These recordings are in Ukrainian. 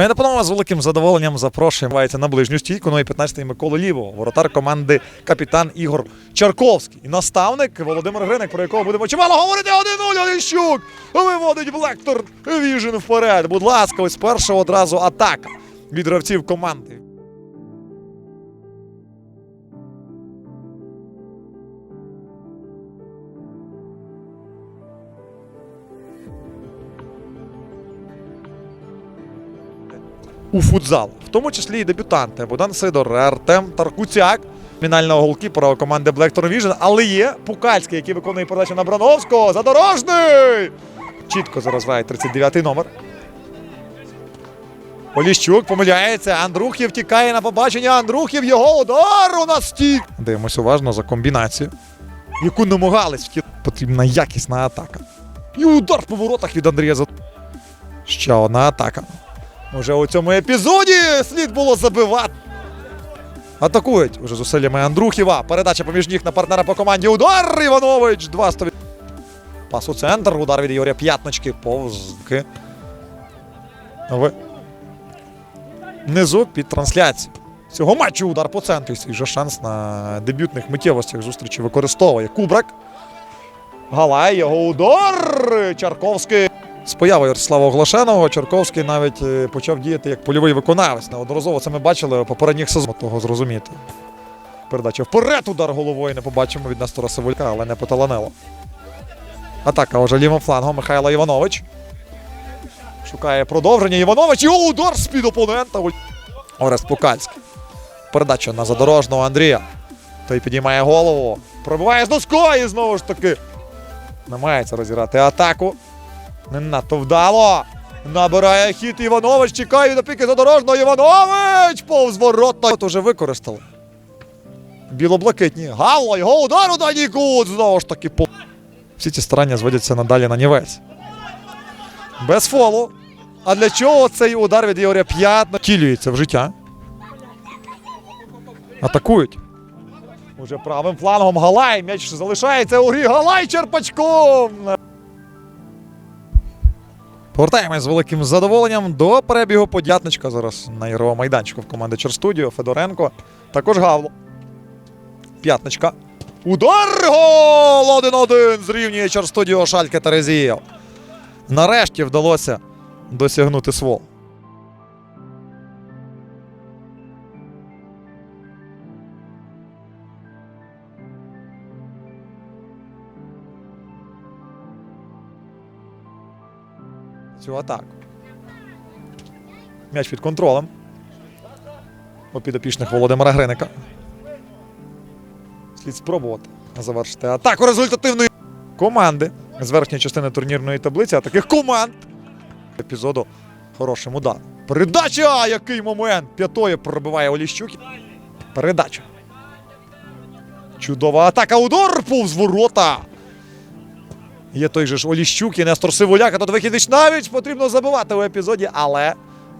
Пане панове, з великим задоволенням запрошуємо на ближню стійку. Ну і 15-й Микола Лівого, воротар команди капітан Ігор Чарковський. І наставник Володимир Гриник, про якого будемо чимало говорити. 1-0, Оліщук виводить Блектор Віжен вперед. Будь ласка, ось перша одразу атака від гравців команди. У футзал, в тому числі і дебютанти Богдан Сидор, Артем Таркуцяк, фінального голкіпера команди Black Vision, але є Пукальський, який виконує передачу на Брановського. Задорожний! Чітко зараз грає 39-й номер. Поліщук помиляється. Андрухів тікає на побачення. Андрухів його удар у нас стік. Дивимось уважно за комбінацію, яку намагались втілити. Потрібна якісна атака. І удар по воротах від Андрія. Ще одна атака. Уже у цьому епізоді слід було забивати. Атакують уже зусиллями Андрухіва. Передача поміж ніг на партнера по команді. Удар Іванович. 2 100. Пас у центр. Удар від Ігоря П'ятнички. Повзки. В низу під трансляцію. Цього матчу удар по центрі. Свій же шанс на дебютних миттєвостях зустрічі використовує Кубрак. Галай, його удар. Чарковський. З появою Ростислава Оглашеного Чарковський навіть е, почав діяти як польовий виконавець. Неодноразово це ми бачили попередніх сезонах того зрозуміти. Передача вперед, удар головою не побачимо від Нестора Сивулька, але не поталанило. Атака уже лівим флангом Михайло Іванович. Шукає продовження. Іванович. І удар з-під опонента. Орест Пукальський. Передача на задорожного Андрія. Той підіймає голову. Пробиває з доскою знову ж таки. Намагається розіграти атаку. Не надто вдало. Набирає хід Іванович. Чекає від опіки задорожного. Іванович! Повз ворота. От уже використали. Білоблакитні. Галло, його удар у дальній кут. Знову ж таки. по- Всі ці старання зводяться надалі на нівець. Без фолу. А для чого цей удар від Ігоря П'ятна втілюється в життя? Атакують. Уже правим флангом Галай. М'яч залишається у грі. Галай черпачком. Повертаємось з великим задоволенням до перебігу подятничка зараз на ігровому майданчику в команди Черстудіо. Федоренко. Також Гавло. П'ятничка. Удар! Гол! 1-1 зрівнює Черстудіо Шальке Терезієв. Нарешті вдалося досягнути свол. Цю атаку. М'яч під контролем. У підопічних Володимира Гриника. Слід спробувати завершити атаку результативної команди з верхньої частини турнірної таблиці, а таких команд епізоду хорошим ударом. Передача! Який момент! П'ятою пробиває Оліщук. Передача. Чудова атака. Удар повз ворота. Є той же ж Оліщук і Нестор Сивуляк, а тут вихідич навіть потрібно забивати у епізоді, але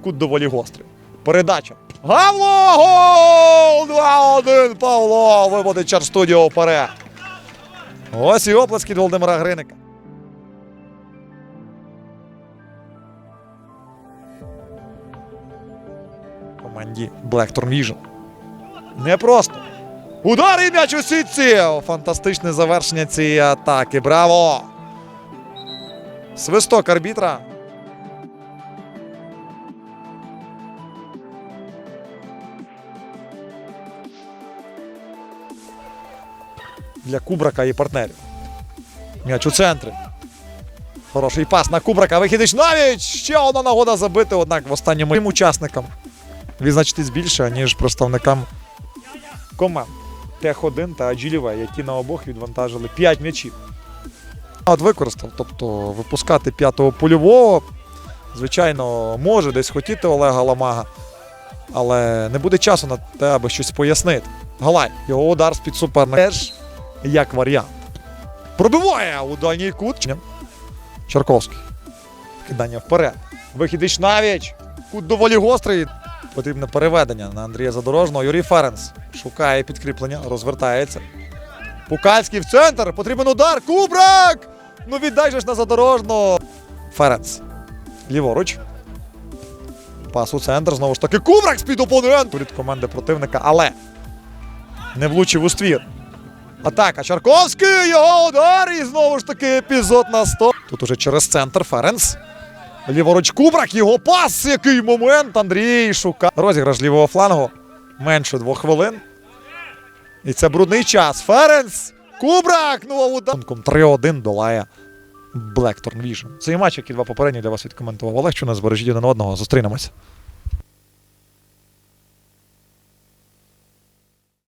кут доволі гострий. Передача. Гавло! Гол! 2-1 Павло виводить Чарстудіо вперед. Ось і оплески Володимира Гриника. Команді Blackthorn Vision. Непросто. Удар і м'яч у сітці! Фантастичне завершення цієї атаки. Браво! Свисток арбітра. Для Кубрака і партнерів. М'яч у центрі. Хороший пас на Кубрака. Вихідич навіть! Ще одна нагода забити, однак в останньому тим учасникам відзначитись більше, ніж представникам команд. Тех-1 та Аджиліве, які на обох відвантажили 5 м'ячів. От використав, тобто випускати п'ятого польового, звичайно, може десь хотіти Олега Ламага, але не буде часу на те, аби щось пояснити. Галай, його удар з-під суперника теж як варіант. Пробиває у дальній кут. Чарковський. Кидання вперед. Вихідич навіч. Кут доволі гострий. Потрібне переведення на Андрія Задорожного. Юрій Ференс шукає підкріплення, розвертається. Пукальський в центр. Потрібен удар. Кубрак! Ну віддай же ж на задорожного. Ференс. Ліворуч. Пас у центр. Знову ж таки. Кубрак з-під опонент від команди противника, але не влучив у ствір. Атака. Чарковський. Його удар. І знову ж таки епізод на 100. Тут уже через центр Ференс. Ліворуч Кубрак. Його пас. Який момент. Андрій шукає. Розіграш лівого флангу. Менше двох хвилин. І це брудний час. Ференс. Кубрак. Ну, а удар. 3-1 долає Blackthorn Vision. Цей матч, який два попередні для вас відкоментував Олег Чуна. Збережіть один одного. Зустрінемося.